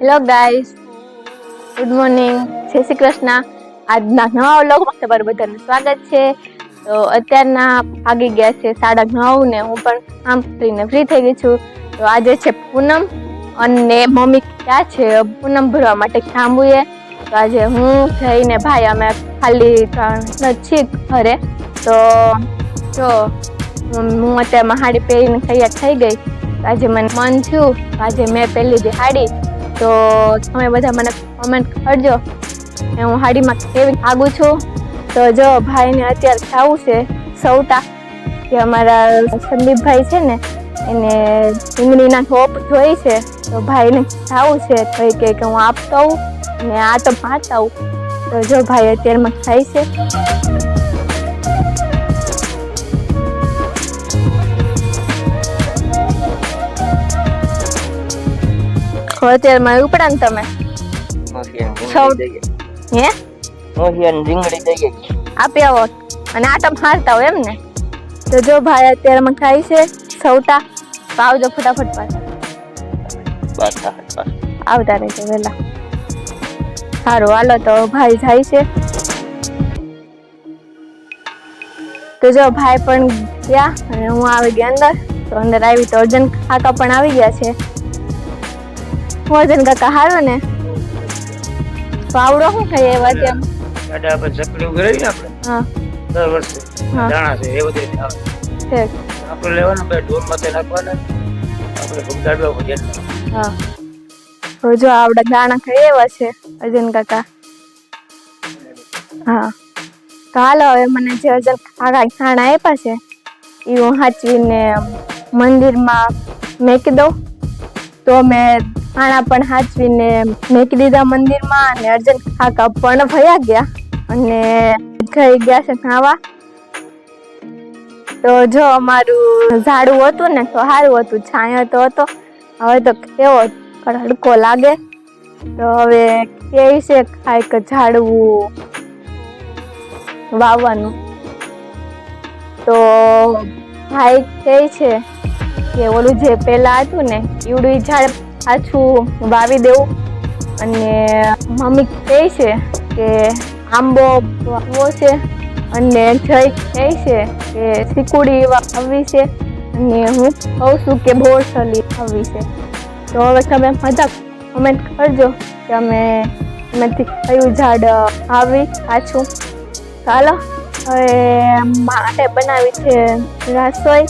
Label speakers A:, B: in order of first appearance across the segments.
A: Hello guys good morning જય શ્રી કૃષ્ણ. આજના નવા વ્લોગમાં તમારું બધાનું સ્વાગત છે. તો અત્યારના ભાગી ગયા છે સાડા નવ ને હું પણ કામ કરીને ફ્રી થઈ ગઈ છું. તો આજે છે પૂનમ અને મમ્મી ક્યાં છે? પૂનમ ભરવા માટે ખાંબુએ તો આજે હું જઈને ભાઈ અમે ખાલી છીએ ઘરે. તો જો, હું અત્યારે હાડી પહેરીને તૈયાર થઈ ગઈ. આજે મને મન થયું. આજે મેં પહેલી જે હાડી તો તમે બધા મને કોમેન્ટ કરજો. કે હું હાડીમાં કેવી આગું છું. તો જો ભાઈને અત્યારે ખાવું છે સૌટા, કે અમારા સંદીપભાઈ છે ને, એને ચીંગડીના થોપ જોઈ છે. તો ભાઈને ખાવું છે. તો એ કે હું આપતા આવું ને આ તો ભાત આવું. તો જો ભાઈ અત્યારમાં ખાય છે. તો અત્યારમાં ઉપડા ને તમે. હે? આપી આવો. અને આટમ હારતા હોય એમ ને તો જો ભાઈ અત્યારમાં ખાઈ છે સૌટા તો આવજો ફટાફટ પાછા. આવતા રહેજો વહેલા. સારું હાલો તો ભાઈ જાય છે. તો જો ભાઈ પણ ગયા અને હું આવી ગઈ અંદર. તો અંદર આવી તો અર્જન કાકા પણ આવી ગયા છે. અર્જન કાકા હારું ને. તો આવડો શું ખાઈ એવા ત્યાં
B: દાદા આપણે ઉઘરાવી ને આપણે?
A: હા.
B: દર વર્ષે. દાણા છે એ બધી આવે.
A: છે.
B: આપણે લેવાનું બે ઢોર માથે નાખવાના. આપણે ભૂંગાડવા ભજન
A: હા. તો જો આવડા દાણા ખાઈ એવા છે અજન કાકા. હા. તો હાલો હવે મને જે અજન કાકા ખાણા આપ્યા છે એ હું સાચવીને મંદિરમાં મેકી દઉં. તો મેં ખાણા પણ સાચવીને મેકી દીધા મંદિરમાં અને અર્જન કાકા પણ ભયા ગયા અને ગઈ ગયા છે નાવા તો જો અમારું ઝાડું હતું ને, તો સારું હતું, છાંયો તો હતો. હવે તો કેવો હડકો લાગે. તો હવે કે છે કાંઈક ઝાડવું વાવવાનું. તો ભાઈ કહે છે કે ઓલું જે પહેલાં હતું ને, ઈવડું ઝાડ પાછું વાવી દેવું. અને મમ્મી કહે છે કે આંબો વાવવો છે અને જય કહે છે કે સિકુડી વાવવી છે. અને હું કહું છું કે બોરસલી વાવવી છે. તો હવે તમે બધા કમેન્ટ કરજો કે અમે એમાંથી કયું ઝાડ આવી પાછું. ચાલો, હવે માટે બનાવી છે રસોઈ.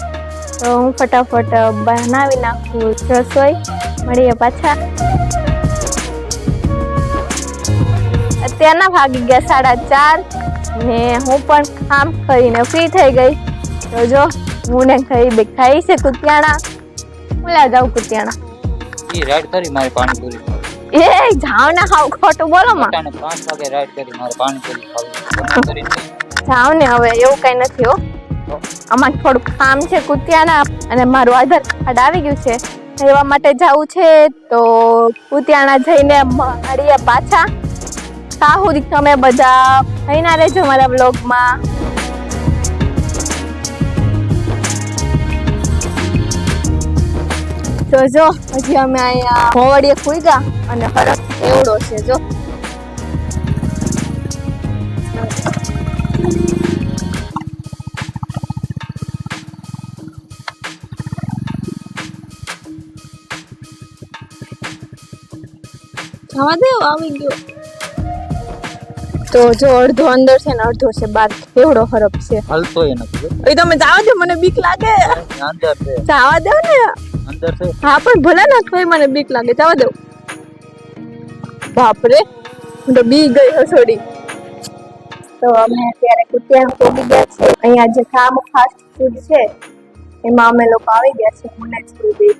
A: તો હું ફટાફટ બનાવી નાખું રસોઈ. મળીએ પાછા. અત્યારના ભાગી ગયા સાડા ચાર ને હું પણ કામ કરીને ફ્રી થઈ ગઈ. તો જો હું ને ખાઈ બે ખાઈ છે કુતિયાણા. હું લે જાઉં કુતિયાણા.
B: એ રાઈડ કરી મારે પાણીપુરી.
A: એ જાવ ને હાવ ખોટું બોલો માં.
B: પાંચ વાગે રાઈડ કરી મારે પાણીપુરી ખાવી.
A: જાવ ને હવે એવું કઈ નથી હો. અમારે થોડું કામ છે કુતિયાણા અને મારું આધાર કાર્ડ આવી ગયું છે. એવા માટે જવું છે તો કુતિયાણા જઈને મળીએ પાછા. ત્યાં તમે બધા થઈને રહેજો મારા બ્લોગમાં તો જો, હજી અમે અહીંયા હોવાડીએ ખુઈ ગયા અને ફરક એવડો છે, જો. જવા દે આવી ગયો. તો જો અડધો અંદર છે ને અડધો છે બાર. કેવડો હરફ છે.
B: હલતો એ નથી
A: એ તમે જાવા દો મને બીક લાગે.
B: અંદર છે.
A: જવા દો ને.
B: અંદર છે.
A: હા પણ ભલે ના થાય મને બીક લાગે. જવા દો. બાપરે હું તો બી ગઈ હસોડી તો અમે અત્યારે કુતિયા પોગી ગયા છે અહીંયા જે ખામ ફાસ્ટ ફૂડ છે એમાં અમે લોકો આવી ગયા છે મને સુધી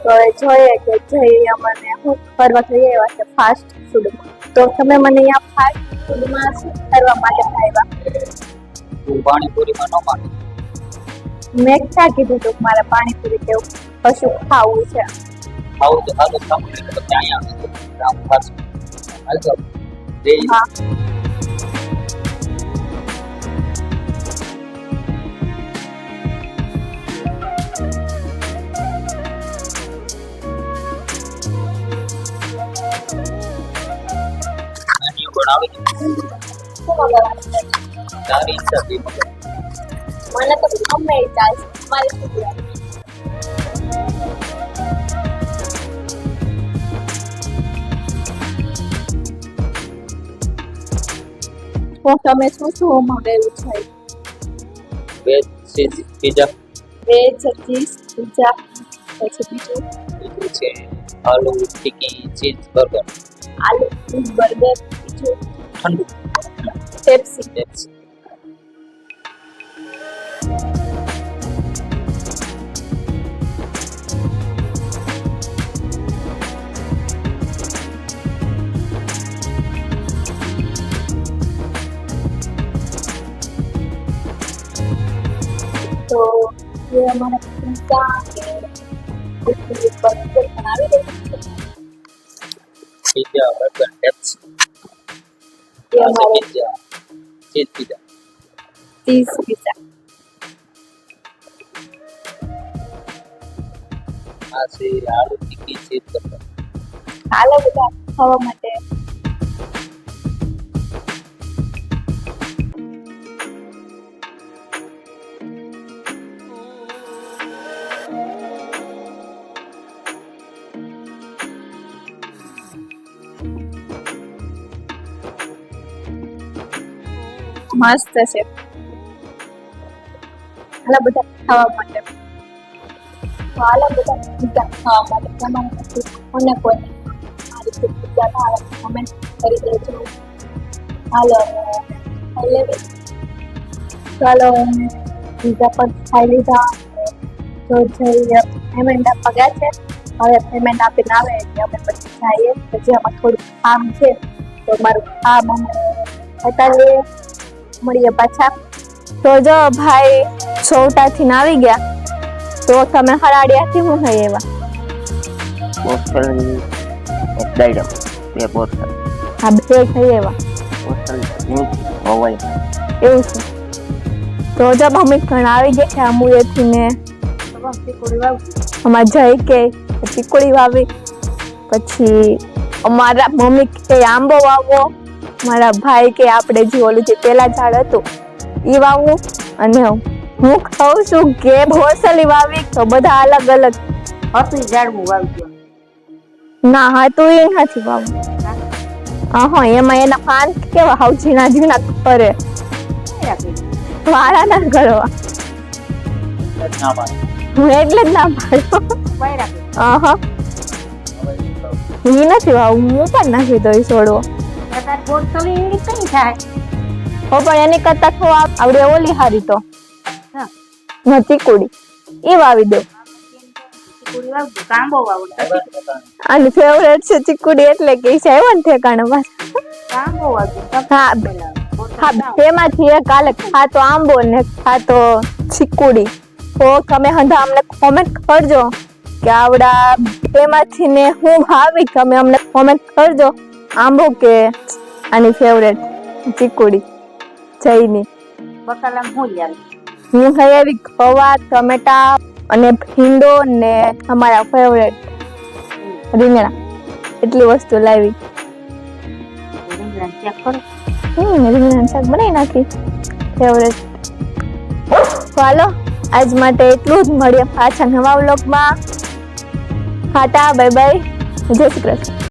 A: તો જોઈએ કે જઈ અમને હું ફરવા જઈએ એવા છે ફાસ્ટ ફૂડમાં તો તમે મને અહીંયા ફાસ્ટ ફૂડમાં શું કરવા માટે આવ્યા
B: તું પાણીપુરીમાં ન માને
A: મેં ક્યાં કીધું તું મારે પાણીપુરી કેવું કશું ખાવું છે?
B: આવું તો ખાવું નહીં તો ત્યાં અહીંયા રામ પાછું હાલતો જઈ
A: હા. મગાવવાનું છે?
B: તારી ઈચ્છા મગાવ
A: મને તો ગમે મારે તમે શું શું માંગેલું છે
B: veg cheese pizza
A: veg cheese pizza બીજું
B: છે aloo tikki cheese burger
A: aloo cheese burger બીજું
B: ઠંડુ
A: પેપ્સી
B: પેપ્સી
A: તો એ અમારા પિઝા કે પછી બર્ગર બનાવી દઈશું
B: પીઝા બર્ગર પેપ્સી
A: એ અમારે
B: pizza cheese pizza
A: cheese pizza
B: આ છે આલુ ટિક્કી ચીઝ બર્ગર
A: હાલો બધા મસ્ત છે. આલા બધા ખાવા માટે. હાલો, બધા પિઝા ખાવા માટે. તમારા કોને કોને આ રીતે પિઝા ભાવે કોમેન્ટ કરી દેજો. હાલો ચાલો પિઝા પર ખાઈ લીધા. તો જઈ પેમેન્ટ ગયા છે. હવે પેમેન્ટ આપીને આવે, એટલે અમે પછી જઈએ. પછી આમાં થોડું કામ છે, તો મારું કામ અમે બતાવીએ. મળીએ પાછા. તો જો ભાઈ સૌટાથી આવી ગયા તો તમે હરાડિયાથી હું થઈ એવા? હા બે થઈ એવા. એવું છે. તો જો મમ્મી ઘણા આવી ગયા છે આમુએથી ને. અમારા જઈ કે ચીકુડી વાવી. પછી અમારા મમ્મી કે આંબો વાવો. મારા ભાઈ કે આપણે જે ઓલું જે પેલા ઝાડ હતું એ વાવવું. અને હું ખાઉં છું કે ભોસલી વાવી તો બધા અલગ અલગ.
C: હતું ઝાડવું વાવજો
A: ના હા તો એ નથી વાવવું. હા એમાં એના પાન કેવા હાવ ઝીણા ઝીણા કરે. વાળા ના કરવા. હું એટલે જ ના પાડું. હા ઈ નથી વાવું હું પણ નાખી દઈ છોડવો હો, પણ એની કરતા તો આવડે ઓલી હારી તો. હા ચીકુડી. એ વાવી દો આની ફેવરેટ છે તેમાંથી કાલે ખાતો આંબો ને ખાતો ચીકુડી. તો તમે હંધા અમને કોમેન્ટ કરજો કે આવડા તેમાંથી ને હું ભાવી તમે અમને કોમેન્ટ કરજો આંબો કે આની ફેવરેટ ચીકુડી. જઈની હું ખાઈ આવી ગવા ટમેટા અને ભીંડો ને અમારા ફેવરેટ રીંગણા. એટલી વસ્તુ લાવી. હમ રીંગણાનું શાક બનાવી નાખી. ફેવરેટ ચાલો આજ માટે એટલું જ મળીએ પાછા નવા વ્લોગમાં. ટાટા બાય બાય જય શ્રી કૃષ્ણ.